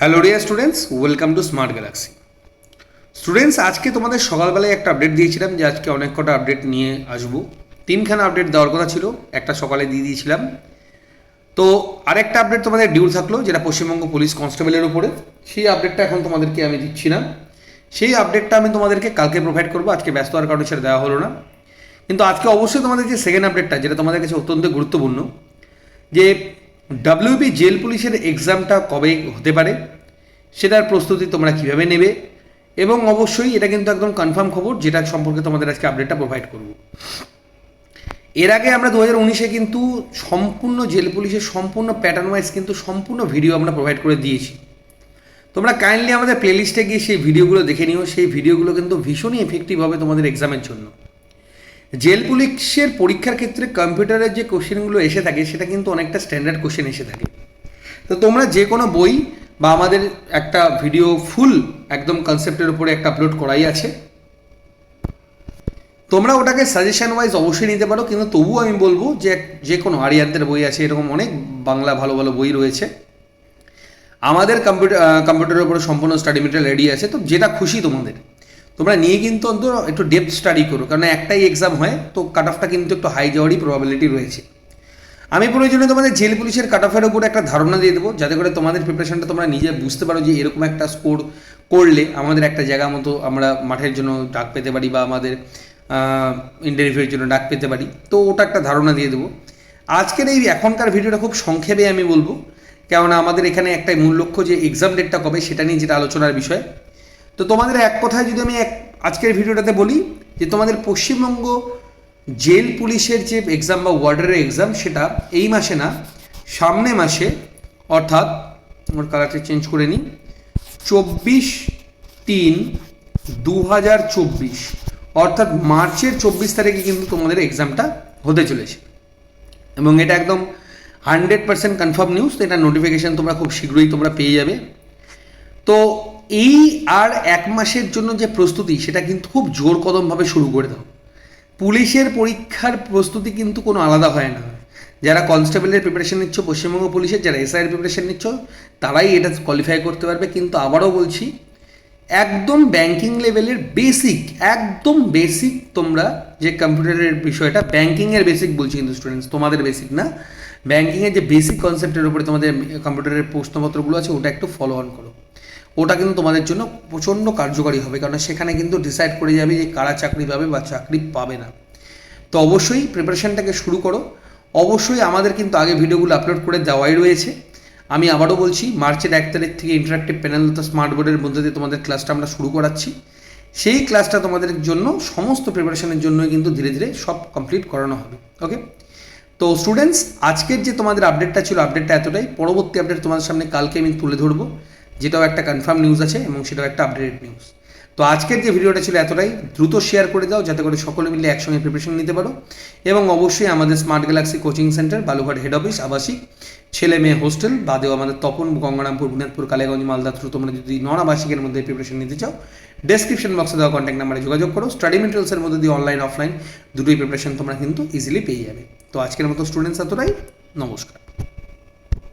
Hello dear students welcome to smart galaxy students আজকে তোমাদের সকালবেলায় একটা আপডেট দিয়েছিলাম যে আজকে অনেক কটা আপডেট নিয়ে আসব। তিনখানা আপডেট দেওয়ার কথা ছিল, একটা সকালে দিয়ে দিয়েছিলাম। তো আরেকটা আপডেট তোমাদের ডিউ থাকল, যেটা পশ্চিমবঙ্গ পুলিশ কনস্টেবলের উপরে। সেই আপডেটটা এখন তোমাদেরকে আমি দিচ্ছি না। সেই আপডেটটা আমি তোমাদেরকে কালকে প্রোভাইড করব। আজকে ব্যস্ত হওয়ার কারণে সেটা দেওয়া হলো না। কিন্তু আজকে অবশ্যই তোমাদের যে সেকেন্ড আপডেটটা যেটা তোমাদের কাছে অত্যন্ত গুরুত্বপূর্ণ, যে ডাব্লিউবি জেল পুলিশের এক্সামটা কবে হতে পারে, সেটার প্রস্তুতি তোমরা কীভাবে নেবে, এবং অবশ্যই এটা কিন্তু একদম কনফার্ম খবর, যেটা সম্পর্কে তোমাদের আজকে আপডেটটা প্রোভাইড করব। এর আগে আমরা দু হাজার উনিশে কিন্তু সম্পূর্ণ জেল পুলিশের সম্পূর্ণ প্যাটার্ন ওয়াইজ কিন্তু সম্পূর্ণ ভিডিও আমরা প্রোভাইড করে দিয়েছি। তোমরা কাইন্ডলি আমাদের প্লেলিস্টে গিয়ে সেই ভিডিওগুলো দেখে নিও, সেই ভিডিওগুলো কিন্তু ভীষণই এফেক্টিভ হবে তোমাদের এক্সামের জন্য। জেল পুলিশের পরীক্ষার ক্ষেত্রে কম্পিউটারের যে কোশ্চেনগুলো এসে থাকে, সেটা কিন্তু অনেকটা স্ট্যান্ডার্ড কোশ্চেন এসে থাকে। তো তোমরা যে কোনো বই বা আমাদের একটা ভিডিও ফুল একদম কনসেপ্টের উপরে একটা আপলোড করাই আছে। তোমরা ওটাকে সাজেশন ওয়াইজ অবশ্যই নিতে পারো, কিন্তু তবুও আমি বলব যে যে কোনো আরিয়ানদের বই আছে, এরকম অনেক বাংলা ভালো ভালো বই রয়েছে। আমাদের কম্পিউটার কম্পিউটারের উপরে সম্পূর্ণ স্টাডি মেটেরিয়াল রেডি আছে, তো যেটা খুশি তোমাদের। তোমরা নিয়ে কিন্তু অন্তত একটু ডেপথ স্টাডি করো, কারণ একটাই এক্সাম হয়, তো কাট অফটা কিন্তু একটু হাই যাওয়ারই প্রবাবিলিটি রয়েছে। আমি প্রয়োজনে তোমাদের জেল পুলিশের কাট অফের উপর একটা ধারণা দিয়ে দেবো, যাতে করে তোমাদের প্রিপারেশনটা তোমরা নিজে বুঝতে পারো যে এরকম একটা স্কোর করলে আমাদের একটা জায়গা মতো আমরা মাঠের জন্য ডাক পেতে পারি বা আমাদের ইন্টারভিউয়ের জন্য ডাক পেতে পারি। তো ওটা একটা ধারণা দিয়ে দেবো। আজকের এই এখনকার ভিডিওটা খুব সংক্ষেপে আমি বলব, কেননা আমাদের এখানে একটাই মূল লক্ষ্য যে এক্সাম ডেটটা কবে, সেটা নিয়ে যেটা আলোচনার বিষয়। তো তোমাদের এক কথায় যদি আমি এক আজকের ভিডিওটাতে বলি যে তোমাদের পশ্চিমবঙ্গ জেল পুলিশের যে এক্সাম বা ওয়ার্ডারের এক্সাম সেটা এই মাসে না, সামনে মাসে, অর্থাৎ আমার কালারটা চেঞ্জ করে নিই চব্বিশ তিন দু হাজার চব্বিশ, অর্থাৎ মার্চের চব্বিশ তারিখে কিন্তু তোমাদের এক্সামটা হতে চলেছে। এবং এটা একদম হান্ড্রেড পার্সেন্ট কনফার্ম নিউজ এটা নোটিফিকেশান তোমরা খুব শীঘ্রই তোমরা পেয়ে যাবে। তো এই আর এক মাসের জন্য যে প্রস্তুতি, সেটা কিন্তু খুব জোর কদমভাবে শুরু করে দাও। পুলিশের পরীক্ষার প্রস্তুতি কিন্তু কোনো আলাদা হয় না। যারা কনস্টেবলের প্রিপারেশন নিচ্ছ, পশ্চিমবঙ্গ পুলিশের, যারা এসআইয়ের প্রিপারেশন নিচ্ছ, তারাই এটা কোয়ালিফাই করতে পারবে। কিন্তু আবারও বলছি, একদম ব্যাংকিং লেভেলের বেসিক একদম বেসিক তোমরা যে কম্পিউটারের বিষয়টা ব্যাংকিংয়ের বেসিক বলছি কিন্তু স্টুডেন্টস তোমাদের বেসিক না? ব্যাংকিংয়ের যে বেসিক কনসেপ্টের উপরে তোমাদের কম্পিউটারের প্রশ্নপত্রগুলো আছে, ওটা একটু ফলো অন করো। ওটা কিন্তু তোমাদের জন্য প্রচণ্ড কার্যকারী হবে কারণ সেখানে কিন্তু ডিসাইড করে যাবে যে কারা চাকরি পাবে বা চাকরি পাবে না। তো অবশ্যই প্রিপারেশনটাকে শুরু করো। অবশ্যই আমাদের কিন্তু আগে ভিডিওগুলো আপলোড করে দেওয়াই রয়েছে। আমি আবারও বলছি মার্চের এক তারিখ থেকে ইন্টারাক্টিভ প্যানেল তথা স্মার্ট বোর্ডের মধ্যে দিয়ে তোমাদের ক্লাসটা আমরা শুরু করাচ্ছি। সেই ক্লাসটা তোমাদের জন্য সমস্ত প্রিপারেশনের জন্যই কিন্তু ধীরে ধীরে সব কমপ্লিট করানো হবে ওকে তো স্টুডেন্টস আজকের যে তোমাদের আপডেটটা ছিল আপডেটটা এতটাই। পরবর্তী আপডেট তোমাদের সামনে কালকে আমি তুলে ধরবো। যেটাও একটা কনফার্ম নিউজ আছে এবং সেটাও একটা আপডেটেড নিউজ তো আজকের যে ভিডিওটা ছিল এতটাই। দ্রুত শেয়ার করে দাও, যাতে করে সকলে মিলে একসঙ্গে প্রিপারেশন নিতে পারো। এবং অবশ্যই আমাদের smart galaxy coaching centre Balurghat head office আবাসিক, ছেলে মেয়ে হোস্টেল বাদেও আমাদের তপন, গঙ্গারামপুর বুনিয়াদপুর কালীগঞ্জ মালদা থ্রু তোমরা যদি নন আবাসিকের মধ্যে প্রিপারেশন নিতে চাও ডেসক্রিপশন বক্সে দেওয়া কন্ট্যাক্ট নাম্বারে যোগাযোগ করো। স্টাডি মেটেরিয়ালসের মধ্যে দিয়ে অনলাইন অফলাইন দুটোই প্রিপারেশন তোমরা কিন্তু ইজিলি পেয়ে যাবে। তো আজকের মতো স্টুডেন্টস এতটাই। নমস্কার।